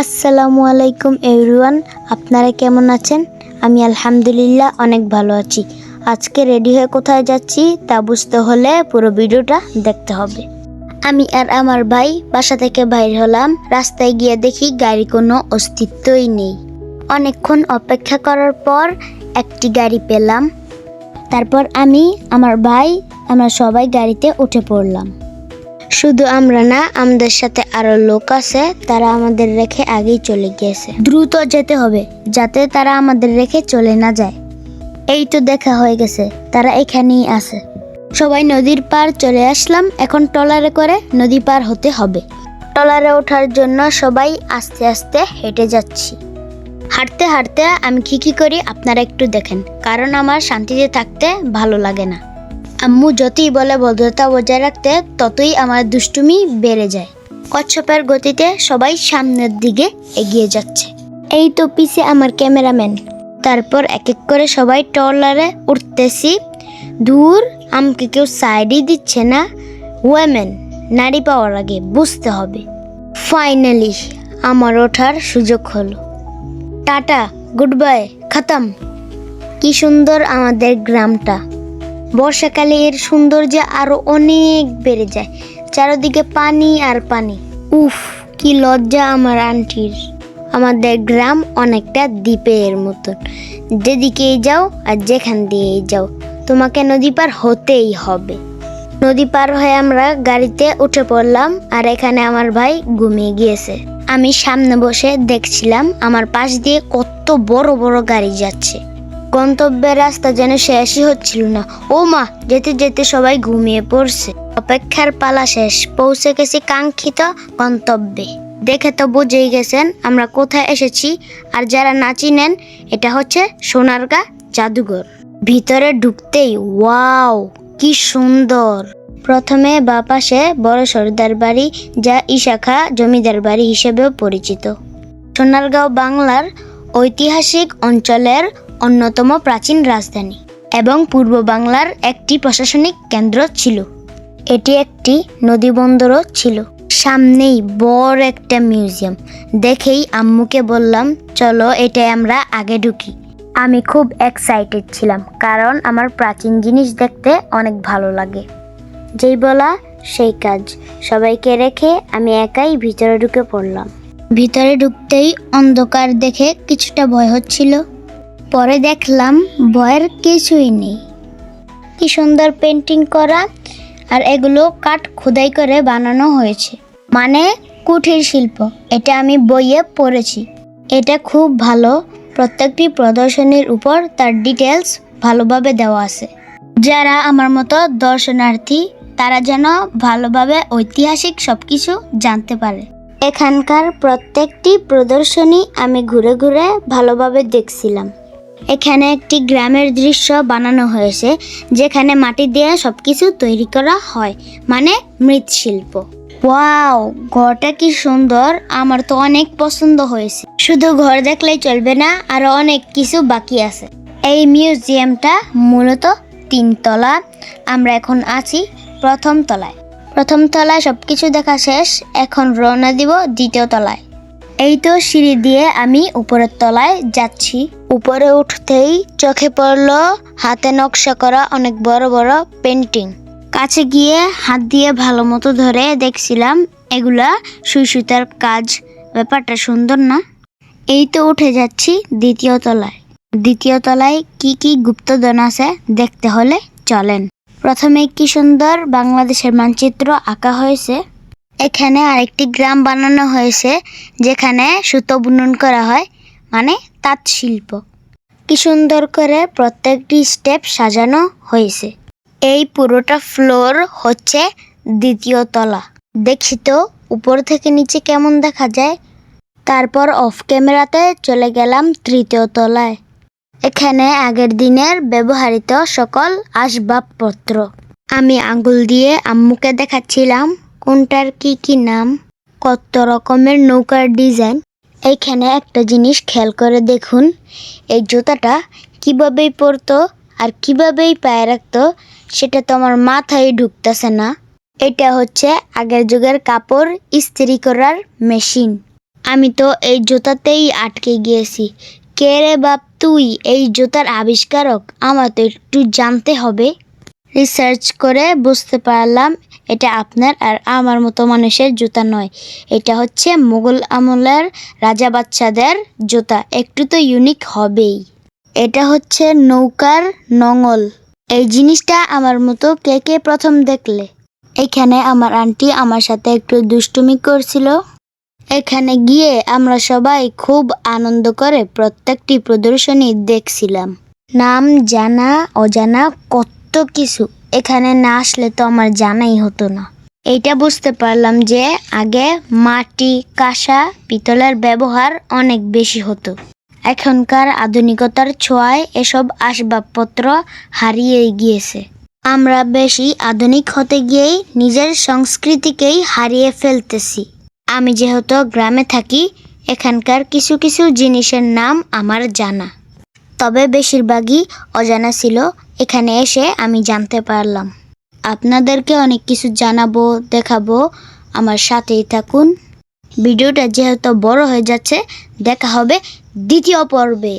আসসালামু আলাইকুম এভরিওয়ান, আপনারা কেমন আছেন? আমি আলহামদুলিল্লাহ অনেক ভালো আছি। আজকে রেডি হয়ে কোথায় যাচ্ছি তা বুঝতে হলে পুরো ভিডিওটা দেখতে হবে। আমি আর আমার ভাই বাসা থেকে বাইর হলাম, রাস্তায় গিয়ে দেখি গাড়ি কোনো অস্তিত্বই নেই। অনেকক্ষণ অপেক্ষা করার পর একটি গাড়ি পেলাম। তারপর আমি, আমার ভাই, আমরা সবাই গাড়িতে উঠে পড়লাম। শুধু আমরা না, আমাদের সাথে আরও লোক আছে, তারা আমাদের রেখে আগেই চলে গিয়েছে। দ্রুত যেতে হবে, যাতে তারা আমাদের রেখে চলে না যায়। এই তো দেখা হয়ে গেছে, তারা এখানেই আছে। সবাই নদীর পার চলে আসলাম, এখন ট্রলারে করে নদী পার হতে হবে। ট্রলারে ওঠার জন্য সবাই আস্তে আস্তে হেঁটে যাচ্ছি। হাঁটতে হাঁটতে আমি কি কি করি আপনারা একটু দেখেন, কারণ আমার শান্তিতে থাকতে ভালো লাগে না। আম্মু যতই বলে ভদ্রতা বজায় রাখতে, ততই আমার দুষ্টুমি বেড়ে যায়। কচ্ছপের গতিতে সবাই সামনের দিকে এগিয়ে যাচ্ছে। এই তো পিছে আমার ক্যামেরাম্যান। তারপর এক এক করে সবাই ট্রলারে উঠতেছি। দূর, আমাকে কেউ সাইডই দিচ্ছে না। ওয়েমেন নারী পাওয়ার আগে বুঝতে হবে। ফাইনালি আমার ওঠার সুযোগ হলো। টাটা গুড বাই খতম কি সুন্দর আমাদের গ্রামটা। বর্ষাকালে এর সৌন্দর্য আরও অনেক বেড়ে যায়। চারদিকে পানি আর পানি। উফ, কি লজ্জা আমার আন্টির। আমাদের গ্রাম অনেকটা দ্বীপের মতন। যেদিকেই যাও আর যেখান দিয়েই যাও, তোমাকে নদী পার হতেই হবে। নদী পার হয়ে আমরা গাড়িতে উঠে পড়লাম আর এখানে আমার ভাই ঘুমিয়ে গিয়েছে। আমি সামনে বসে দেখছিলাম আমার পাশ দিয়ে কত বড় বড় গাড়ি যাচ্ছে। গন্তব্যের রাস্তা যেন শেষই হচ্ছিল না। ও মা, যেতে যেতে সবাই ঘুমিয়ে পড়ছে। অপেক্ষার পালা শেষ। পৌঁছে গেছি কাঙ্ক্ষিত গন্তব্যে। দেখে তো বুঝেই গেছেন আমরা কোথায় এসেছি। আর যারা না চিনেন, এটা হচ্ছে সোনারগা জাদুঘর। ভিতরে ঢুকতেই ওয়াও, কি সুন্দর। প্রথমে বা পাশে বড় সর্দার বাড়ি যা ইশাখা জমিদার বাড়ি হিসেবেও পরিচিত। সোনারগাঁও বাংলার ঐতিহাসিক অঞ্চলের অন্যতম প্রাচীন রাজধানী এবং পূর্ব বাংলার একটি প্রশাসনিক কেন্দ্র ছিল। এটি একটি নদী বন্দরও ছিল। সামনেই বড় একটা মিউজিয়াম। দেখেই আম্মুকে বললাম, চলো এটাই আমরা আগে ঢুকি। আমি খুব এক্সাইটেড ছিলাম, কারণ আমার প্রাচীন জিনিস দেখতে অনেক ভালো লাগে। যেই বলা, সেই কাজ। সবাইকে রেখে আমি একাই ভিতরে ঢুকে পড়লাম। ভিতরে ঢুকতেই অন্ধকার দেখে কিছুটা ভয় হচ্ছিল। পরে দেখলাম ভয়ের কিছুই নেই। কি সুন্দর পেন্টিং করা আর এগুলো কাঠ খোদাই করে বানানো হয়েছে। মানে কুঠির শিল্প, এটা আমি বইয়ে পড়েছি। এটা খুব ভালো, প্রত্যেকটি প্রদর্শনীর উপর তার ডিটেলস ভালোভাবে দেওয়া আছে। যারা আমার মতো দর্শনার্থী, তারা যেন ভালোভাবে ঐতিহাসিক সব কিছু জানতে পারে। এখানকার প্রত্যেকটি প্রদর্শনী আমি ঘুরে ঘুরে ভালোভাবে দেখছিলাম। এখানে একটি গ্রামের দৃশ্য বানানো হয়েছে, যেখানে মাটি দিয়ে সবকিছু তৈরি করা হয় মানে মৃৎশিল্প। ওয়াও, ঘরটা কি সুন্দর, আমার তো অনেক পছন্দ হয়েছে। শুধু ঘর দেখলেই চলবে না, আর অনেক কিছু বাকি আছে। এই মিউজিয়ামটা মূলত তিনতলা আমরা এখন আছি প্রথম তলায়। প্রথম তলায় সবকিছু দেখা শেষ, এখন রওনা দিব দ্বিতীয় তলায়। এই তো সিঁড়ি দিয়ে আমি উপরের তলায় যাচ্ছি। উপরে উঠতেই চোখে পড়ল হাতে নকশা করা অনেক বড় বড় পেন্টিং কাছে গিয়ে হাত দিয়ে ভালো মতো ধরে দেখছিলাম এগুলা সুই সুতার কাজ। ব্যাপারটা সুন্দর না? এই তো উঠে যাচ্ছি দ্বিতীয় তলায়। দ্বিতীয় তলায় কি কি গুপ্তধন আছে দেখতে হলে চলেন। প্রথমে কি সুন্দর বাংলাদেশের মানচিত্র আঁকা হয়েছে। এখানে আরেকটি গ্রাম বানানো হয়েছে, যেখানে সুতো বুনন করা হয় মানে তাঁত শিল্প। কি সুন্দর করে প্রত্যেকটি স্টেপ সাজানো হয়েছে। এই পুরোটা ফ্লোর হচ্ছে দ্বিতীয় তলা। দেখি তো, উপর থেকে নিচে কেমন দেখা যায়। তারপর অফ ক্যামেরাতে চলে গেলাম তৃতীয় তলায়। এখানে আগের দিনের ব্যবহৃত সকল আসবাবপত্র। আমি আঙ্গুল দিয়ে আম্মুকে দেখাচ্ছিলাম। কোনটার কি কি নাম? কত রকমের নৌকার ডিজাইন? এইখানে একটা জিনিস খেয়াল করে দেখুন। এই জুতাটা কিভাবেই পরতো আর কিভাবেই পায়ে রাখতো, সেটা তো আমার মাথায় ঢুকতেছে না। এটা হচ্ছে আগের যুগের কাপড় ইস্ত্রি করার মেশিন। আমি তো এই জুতাতেই আটকে গিয়েছি। কে রে বাপ তুই, এই জুতার আবিষ্কারক? আমার তো একটু জানতে হবে। রিসার্চ করে বুঝতে পারলাম এটা আপনার আর আমার মতো মানুষের জুতা নয়। এটা হচ্ছে মুঘল আমলের রাজা বাচ্চাদের জুতা। একটু তো ইউনিক হবেই। এটা হচ্ছে নৌকার নঙল। এই জিনিসটা আমার মতো কে কে প্রথম দেখলে? এখানে আমার আন্টি আমার সাথে একটু দুষ্টুমি করছিল। এখানে গিয়ে আমরা সবাই খুব আনন্দ করে প্রত্যেকটি প্রদর্শনী দেখছিলাম। নাম জানা অজানা কত কিছু। এখানে না আসলে তো আমার জানাই হতো না। এইটা বুঝতে পারলাম যে আগে মাটি, কাঁসা, পিতলের ব্যবহার অনেক বেশি হতো। এখনকার আধুনিকতার ছোঁয়ায় এসব আসবাবপত্র হারিয়ে গিয়েছে। আমরা বেশি আধুনিক হতে গিয়েই নিজের সংস্কৃতিকেই হারিয়ে ফেলতেছি। আমি যেহেতু গ্রামে থাকি, এখানকার কিছু কিছু জিনিসের নাম আমার জানা। তবে বেশিরভাগই অজানা ছিল এখানে এসে আমি জানতে পারলাম। আপনাদেরকে অনেক কিছু জানাব, দেখাবো। আমার সাথেই থাকুন। ভিডিওটা যেহেতু বড় হয়ে যাচ্ছে, দেখা হবে দ্বিতীয় পর্বে।